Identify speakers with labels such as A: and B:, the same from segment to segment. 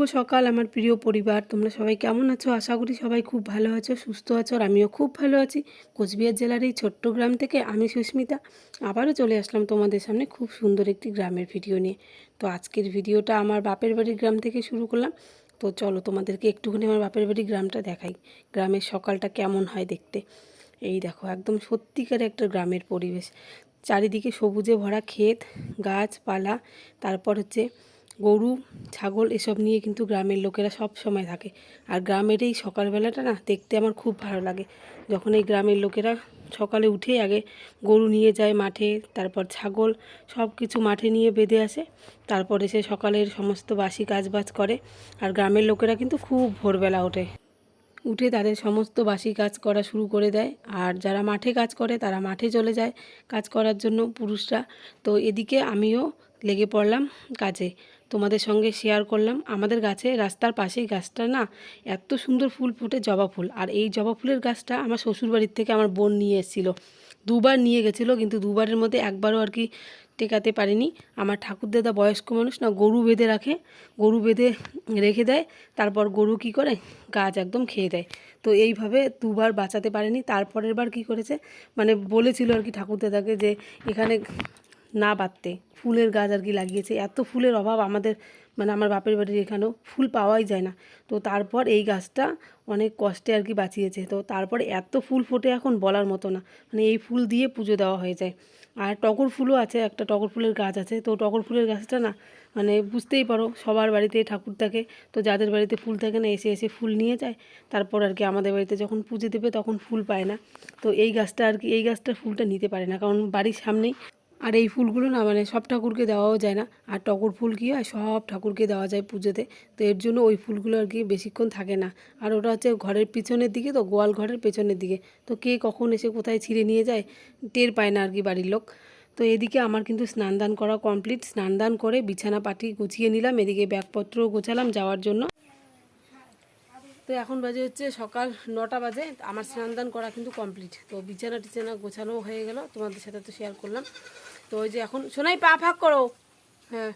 A: শুভ সকাল আমার প্রিয় পরিবার। তোমরা সবাই কেমন আছো? আশা করি সবাই খুব ভালো আছো, সুস্থ আছো, আর আমিও খুব ভালো আছি। কোচবিহার জেলার এই ছোট্ট গ্রাম থেকে আমি সুস্মিতা। আবারও চলে আসলাম তোমাদের সামনে খুব সুন্দর একটি গ্রামের ভিডিও নিয়ে। তো আজকের ভিডিওটা আমার বাপের বাড়ির গ্রাম থেকে শুরু করলাম। তো চলো তোমাদেরকে একটুখানি আমার বাপের বাড়ির গ্রামটা দেখাই। গ্রামের সকালটা কেমন হয় দেখতে। এই দেখো, একদম সত্যিকার একটা গ্রামের পরিবেশ। চারিদিকে সবুজে ভরা ক্ষেত, গাছপালা, তারপর হচ্ছে গরু, ছাগল এসব নিয়ে কিন্তু গ্রামের লোকেরা সব সময় থাকে। আর গ্রামের এই সকালবেলাটা না দেখতে আমার খুব ভালো লাগে। যখন এই গ্রামের লোকেরা সকালে উঠে আগে গরু নিয়ে যায় মাঠে, তারপর ছাগল সব কিছু মাঠে নিয়ে বেঁধে আসে। তারপর এসে সকালের সমস্ত বাসি কাজবাজ করে। আর গ্রামের লোকেরা কিন্তু খুব ভোরবেলা ওঠে। উঠে তাদের সমস্ত বাসি কাজ করা শুরু করে দেয়। আর যারা মাঠে কাজ করে, তারা মাঠে চলে যায় কাজ করার জন্য পুরুষরা। তো এদিকে আমিও লেগে পড়লাম কাজে। তোমাদের সঙ্গে শেয়ার করলাম। আমাদের গাছে, রাস্তার পাশেই গাছটা না, এত সুন্দর ফুল ফোটে জবা ফুল। আর এই জবা ফুলের গাছটা আমার শ্বশুরবাড়ির থেকে আমার বোন নিয়ে এসেছিল। দুবার নিয়ে গেছিল, কিন্তু দুবারের মধ্যে একবারও আর কি টেকাতে পারিনি। আমার ঠাকুরদাদা বয়স্ক মানুষ না, গরু বেঁধে রাখে, গরু বেঁধে রেখে দেয়, তারপর গরু কি করে? গাছ একদম খেয়ে দেয়। তো এইভাবে দুবার বাঁচাতে পারেনি। তারপরের বার কী করেছে? মানে বলেছিল আর কি ঠাকুরদাদাকে যে এখানে না বাঁধতে। ফুলের গাছ আর কি লাগিয়েছে। এত ফুলের অভাব আমাদের মানে আমার বাপের বাড়ির এখানেও ফুল পাওয়াই যায় না। তো তারপর এই গাছটা অনেক কষ্টে আর কি বাঁচিয়েছে। তো তারপর এত ফুল ফোটে এখন বলার মতো না। মানে এই ফুল দিয়ে পুজো দেওয়া হয়ে যায়। আর টগর ফুলও আছে, একটা টগর ফুলের গাছ আছে। তো টগর ফুলের গাছটা না মানে বুঝতেই পারো, সবার বাড়িতে ঠাকুর থাকে। তো যাদের বাড়িতে ফুল থাকে না, এসে এসে ফুল নিয়ে যায়। তারপর আর কি আমাদের বাড়িতে যখন পুজো দেবে, তখন ফুল পায় না। তো এই গাছটা আর কি, এই গাছটার ফুলটা নিতে পারে না। কারণ বাড়ির সামনেই আর এই ফুলগুলো না মানে সব ঠাকুরকে দেওয়াও যায় না। আর টগর ফুল কী হয়? সব ঠাকুরকে দেওয়া যায় পুজোতে। তো এর জন্য ওই ফুলগুলো আর কি বেশিক্ষণ থাকে না। আর ওটা হচ্ছে ঘরের পিছনের দিকে তো, গোয়াল ঘরের পেছনের দিকে। তো কে কখন এসে কোথায় ছিঁড়ে নিয়ে যায় টের পায় না আর কি বাড়ির লোক। তো এদিকে আমার কিন্তু স্নান দান করা কমপ্লিট। স্নান দান করে বিছানা পাটি গুছিয়ে নিলাম। এদিকে ব্যাগপত্রও গোছালাম যাওয়ার জন্য। তো এখন বাজে হচ্ছে সকাল নটা বাজে। আমার স্নান দান করা কিন্তু কমপ্লিট। তো বিছানা টিছানা গোছানো হয়ে গেল। তোমাদের সাথে তো শেয়ার করলাম। তো ওই যে এখন শোনাই পা ফাঁক করো। হ্যাঁ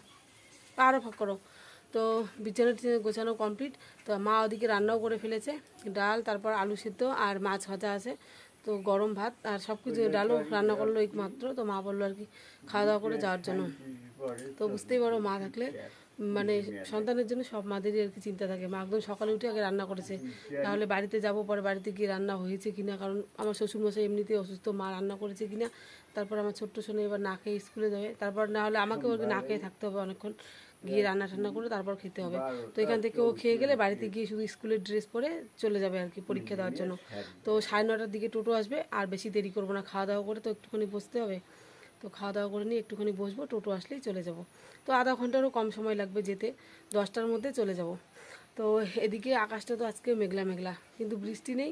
A: পা আরও ফাঁক করো। তো বিছানা গোছানো কমপ্লিট তো মা ওদিকে রান্নাও করে ফেলেছে ডাল তারপর আলু সিদ্ধ আর মাছ ভাজা আছে। তো গরম ভাত আর সব কিছু ডালও রান্না করল একমাত্র। তো মা বলল আর কি খাওয়া দাওয়া করে যাওয়ার জন্য। তো বুঝতেই পারো মা থাকলে। মানে সন্তানের জন্য সব মাদেরই আর কি চিন্তা থাকে। মা একদম সকালে উঠে আগে রান্না করেছে। তাহলে বাড়িতে যাব পরে বাড়িতে গিয়ে রান্না হয়েছে কিনা কারণ আমার শ্বশুরমশাই এমনিতে অসুস্থ মা রান্না করেছে কিনা তারপর আমার ছোট্ট শোনে এবার না খেয়ে স্কুলে যাবে। তারপর না হলে আমাকেও আর কি না খেয়ে থাকতে হবে অনেকক্ষণ। গিয়ে রান্না টান্না করে তারপর খেতে হবে। তো এখান থেকে ও খেয়ে গেলে বাড়িতে গিয়ে শুধু স্কুলের ড্রেস পরে চলে যাবে আর কি পরীক্ষা দেওয়ার জন্য। তো সাড়ে নটার দিকে টোটো আসবে আর বেশি দেরি করব না খাওয়া দাওয়া করে তো একটুখানি বসতে হবে। তো খাওয়া দাওয়া করে নিয়ে একটুখানি বসবো, টোটো আসলেই চলে যাব। তো আধা ঘন্টারও কম সময় লাগবে যেতে, দশটার মধ্যে চলে যাব। তো এদিকে আকাশটা তো আজকে মেঘলা মেঘলা, কিন্তু বৃষ্টি নেই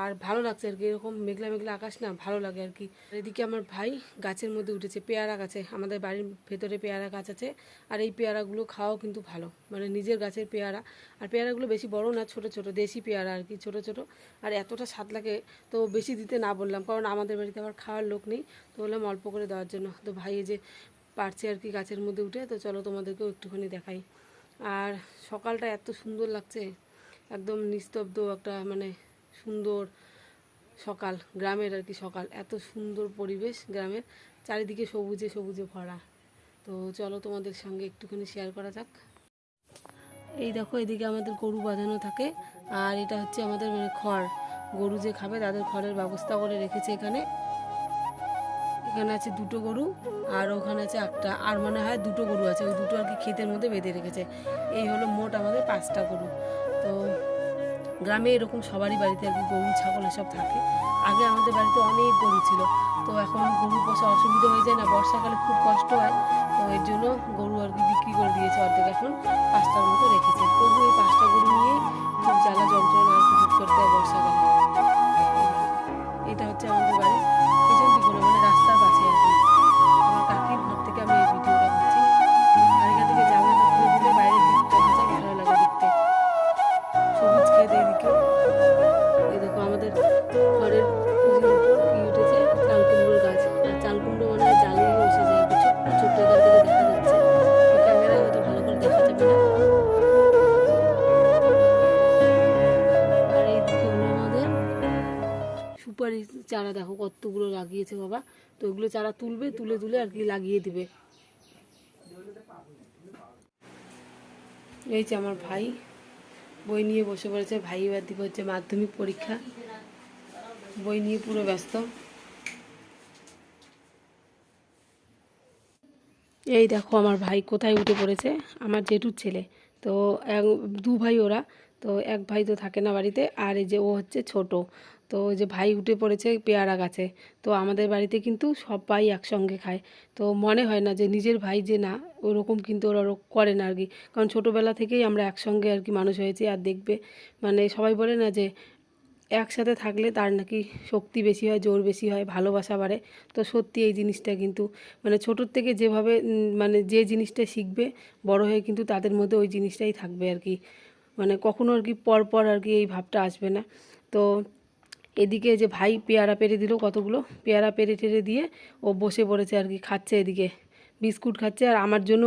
A: আর ভালো লাগছে আর কি, এরকম মেঘলা মেঘলা আকাশ না ভালো লাগে আর কি। এদিকে আমার ভাই গাছের মধ্যে উঠেছে, পেয়ারা গাছে, আমাদের বাড়ির ভেতরে পেয়ারা গাছ আছে আর এই পেয়ারাগুলো খাওয়াও কিন্তু ভালো মানে নিজের গাছের পেয়ারা। আর পেয়ারাগুলো বেশি বড় না, ছোট ছোট, দেশি পেয়ারা আর কি, ছোট ছোট। আর এতটা স্বাদ লাগে তো বেশি দিতে না বললাম, কারণ আমাদের বাড়িতে আবার খাওয়ার লোক নেই, তো বললাম অল্প করে দেওয়ার জন্য। তো ভাই এই যে পারছে আর কি গাছের মধ্যে উঠে, তো চলো তোমাদেরকেও একটুখানি দেখাই। আর সকালটা এত সুন্দর লাগছে, একদম নিস্তব্ধ একটা মানে সুন্দর সকাল, গ্রামের আর কি সকাল। এত সুন্দর পরিবেশ গ্রামের, চারিদিকে সবুজে সবুজে ভরা। তো চলো তোমাদের সঙ্গে একটুখানি শেয়ার করা যাক। এই দেখো, এদিকে আমাদের গরু বাঁধানো থাকে, আর এটা হচ্ছে আমাদের মানে খড়। গরু যে খাবে তাদের খড়ের ব্যবস্থা করে রেখেছে এখানে। এখানে আছে দুটো গরু, আর ওখানে আছে একটা আর মনে হয় দুটো গরু আছে, ওই দুটো আর কি ক্ষেতের মধ্যে বেঁধে রেখেছে। এই হলো মোট আমাদের পাঁচটা গরু। তো গ্রামে এরকম সবারই বাড়িতে আর কি গরু, ছাগল এসব থাকে। আগে আমাদের বাড়িতে অনেক গরু ছিল। তো এখন গরু পোষা অসুবিধা হয়ে যায় না, বর্ষাকালে খুব কষ্ট হয়। তো এর জন্য গরু আর কি বিক্রি করে দিয়েছে অর্ধেক এখন পাঁচটার মতো রেখেছে। তবু এই পাঁচটা গরু নিয়েই খুব জ্বালা লাগিয়েছে বাবা। তো ওইগুলো চারা তুলবে, তুলে তুলে আর কি লাগিয়ে দিবে। এই যে আমার ভাই, বই নিয়ে বসে পড়েছে। ভাই এবার দিবে হচ্ছে মাধ্যমিক পরীক্ষা। বই নিয়ে পুরো ব্যস্ত। এই দেখো আমার ভাই কোথায় উঠে পড়েছে। আমার জেঠুর ছেলে। তো এক, দু ভাই ওরা। তো এক ভাই তো থাকে না বাড়িতে। আর এই যে ও হচ্ছে ছোট। তো যে ভাই উঠে পড়েছে পেয়ারা গাছে। তো আমাদের বাড়িতে কিন্তু সবাই একসঙ্গে খায়। তো মনে হয় না যে নিজের ভাই যে না, ওরকম কিন্তু ওরা করে না আর কি কারণ ছোটোবেলা থেকেই আমরা একসঙ্গে আর কি মানুষ হয়েছি আর দেখবে মানে সবাই বলে না যে একসাথে থাকলে তার নাকি শক্তি বেশি হয়, জোর বেশি হয়, ভালোবাসা বাড়ে। তো সত্যি এই জিনিসটা কিন্তু মানে ছোটোর থেকে যেভাবে মানে যে জিনিসটা শিখবে, বড় হয়ে কিন্তু তাদের মধ্যে ওই জিনিসটাই থাকবে আর কি মানে কখনো আর কি পর পর আর কি এই ভাবটা আসবে না। তো এদিকে যে ভাই পেয়ারা পেরে দিল কতগুলো? পেয়ারা পেরে টেরে দিয়ে ও বসে পড়েছে আর কি, খাচ্ছে এদিকে। বিস্কুট খাচ্ছে আর আমার জন্য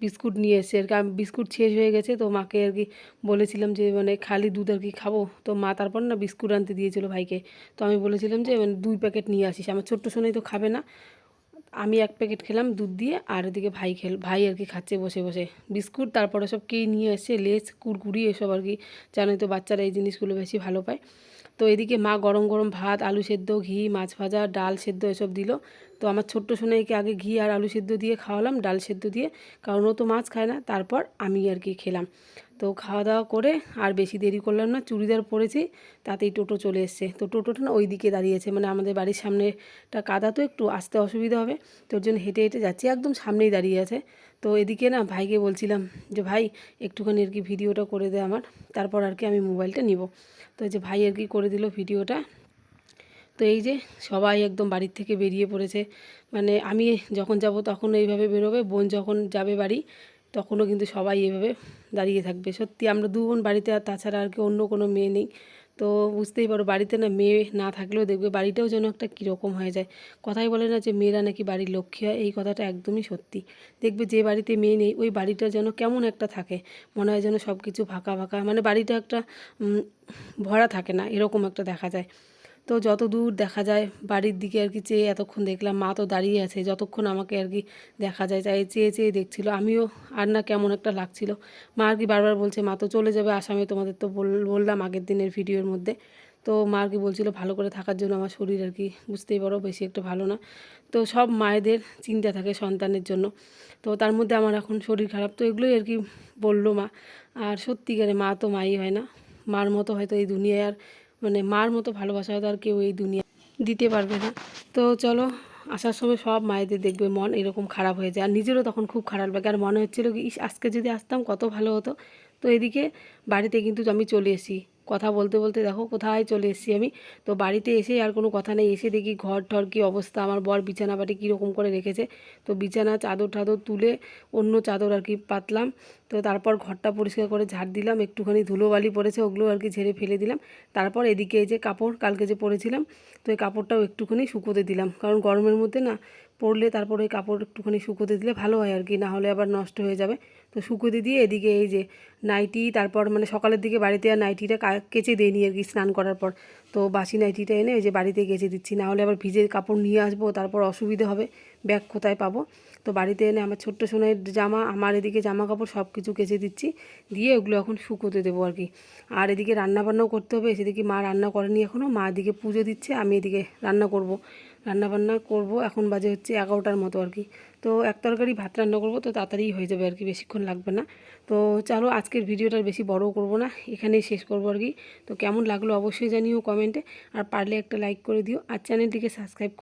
A: বিস্কুট নিয়ে এসছে। আর কি আমি বিস্কুট শেষ হয়ে গেছে তো মাকে আর কি বলেছিলাম যে মানে খালি দুধ আর কি খাব। তো মা তারপর না বিস্কুট আনতে দিয়েছিল ভাইকে। তো আমি বলেছিলাম যে মানে দুই প্যাকেট নিয়ে আসিস। আমার ছোট্ট সোনাই তো খাবে না। আমি এক প্যাকেট খেলাম দুধ দিয়ে আর ওদিকে ভাই খেল, ভাই আর কি খাচ্ছে বসে বসে। বিস্কুট, তারপরে সব কে নিয়ে এসছে, লেস, কুরকুরি, এসব আর কি। জানোই তো বাচ্চারা এই জিনিসগুলো বেশি ভালো পায়। তো এদিকে মা গরম গরম ভাত, আলু সেদ্ধ, ঘি, মাছ ভাজা, ডাল সেদ্ধ এসব দিল। তো আমার ছোট্ট সোনাইকে আগে ঘি আর আলু সেদ্ধ দিয়ে খাওয়ালাম, ডাল সেদ্ধ দিয়ে, কারণ ও তো মাছ খায় না, তারপর আমি আর কি খেলাম। তো খাওয়া দাওয়া করে আর বেশি দেরি করলাম না, চুড়িদার পরেছি, তাতেই টোটো চলে এসছে। তো টোটোটা না ওই দিকে দাঁড়িয়েছে মানে আমাদের বাড়ির সামনেটা কাদা, তো একটু আসতে অসুবিধা হবে তোর জন্য হেঁটে হেঁটে যাচ্ছি, একদম সামনেই দাঁড়িয়ে আছে। তো এদিকে না ভাইকে বলছিলাম যে, ভাই, একটুখানি আর কি ভিডিওটা করে দে আমার, তারপর আর কি আমি মোবাইলটা নিব। তো যে ভাই আর কি করে দিল ভিডিওটা। তো এই যে সবাই একদম বাড়ির থেকে বেরিয়ে পড়েছে। মানে আমি যখন যাব তখন এইভাবে বেরোবে, বোন যখন যাবে বাড়ি তখনও কিন্তু সবাই এভাবে দাঁড়িয়ে থাকবে। সত্যি আমরা দু বোন বাড়িতে আর তাছাড়া আর কি অন্য কোনো মেয়ে নেই। তো বুঝতেই পারো বাড়িতে না মেয়ে না থাকলেও দেখবে বাড়িটাও যেন একটা কীরকম হয়ে যায়। কথাই বলে না যে মেয়েরা নাকি বাড়ির লক্ষ্মী হয়, এই কথাটা একদমই সত্যি। দেখবে যে বাড়িতে মেয়ে নেই, ওই বাড়িটা যেন কেমন একটা থাকে। মনে হয় যেন সব কিছু ফাঁকা ফাঁকা মানে বাড়িটা একটা ভরা থাকে না, এরকম একটা দেখা যায়। তো যত দূর দেখা যায় বাড়ির দিকে আর কি চেয়ে এতক্ষণ দেখলাম, মা তো দাঁড়িয়ে আছে, যতক্ষণ আমাকে আর কি দেখা যায় তাই চেয়ে চেয়ে দেখছিল। আমিও আর না কেমন একটা লাগছিল। মা আর কি বারবার বলছে, মা তো চলে যাবে আসামে, তোমাদের তো বল- বললাম আগের দিনের ভিডিওর মধ্যে। তো মা আর কি বলছিল, ভালো করে থাকার জন্য আমার শরীর আর কি বুঝতেই পারো, বেশি একটু ভালো না। তো সব মায়েদের চিন্তা থাকে সন্তানের জন্য। তো তার মধ্যে আমার এখন শরীর খারাপ, তো এগুলোই আর কি বলল মা। আর সত্যিকারে মা তো মাই হয় না। মার মতো হয়তো এই দুনিয়ায় আর মানে মার মতো ভালোবাসা হয়তো আর কেউ এই দুনিয়া দিতে পারবে না। তো চলো, আসার সময় সব মায়েদের দেখবে মন এরকম খারাপ হয়ে যায়। আর নিজেরও তখন খুব খারাপ লাগে। আর মনে হচ্ছিল কি আজকে যদি আসতাম কত ভালো হতো। তো এদিকে বাড়িতে কিন্তু আমি চলে এসেছি। কথা বলতে বলতে দেখো কোথায় চলে এসেছি আমি। তো বাড়িতে এসে আর কোনো কথা নেই। এসে দেখি ঘর ঠর কী অবস্থা, আমার বর বিছানা বাটি কীরকম করে রেখেছে। তো বিছানা, চাদর টাদর তুলে অন্য চাদর আর কি পাতলাম। তো তারপর ঘরটা পরিষ্কার করে ঝাড় দিলাম। একটুখানি ধুলোবালি পড়েছে, ওগুলো আর কি ঝেড়ে ফেলে দিলাম। তারপর এদিকে এই যে কাপড়, কালকে যে পরেছিলাম, তো এই কাপড়টাও একটুখানি শুকোতে দিলাম। কারণ গরমের মধ্যে না, পরলে তারপর ওই কাপড় একটুখানি শুকোতে দিলে ভালো হয় আর কি, না হলে আবার নষ্ট হয়ে যাবে। তো শুকোতে দিয়ে এদিকে এই যে নাইটি, তারপর মানে সকালের দিকে বাড়িতে আর নাইটিটা কেচে দিইনি আর কি স্নান করার পর। তো বাসি নাইটিটা এনে এই যে বাড়িতে কেচে দিচ্ছি। নাহলে আবার ভিজে কাপড় নিয়ে আসব, তারপর অসুবিধে হবে, ব্যাগ কোথায় পাবো? তো বাড়িতে এনে আমার ছোট্ট সোনার জামা, আমার এদিকে জামা কাপড় সব কিছু কেচে দিচ্ছি। দিয়ে ওগুলো এখন শুকোতে দেবো আর কি। আর এদিকে রান্না বান্নাও করতে হবে, সেদিকে মা রান্না করেনি এখনও মা এদিকে পুজো দিচ্ছে, আমি এদিকে রান্না করব। রান্না বান্না করব, এখন বাজে হচ্ছে এগারোটার মতো আর কি। তো এক তরকারি ভাত রান্না করব, তো তাড়াতাড়ি হয়ে যাবে আর কি, বেশিক্ষণ লাগবে না। তো চলো আজকের ভিডিওটা বেশি বড় করব না, এখানেই শেষ করব আর কি। তো কেমন লাগল অবশ্যই জানিও কমেন্টে, আর পারলে একটা লাইক করে দিও, আর চ্যানেলটিকে সাবস্ক্রাইব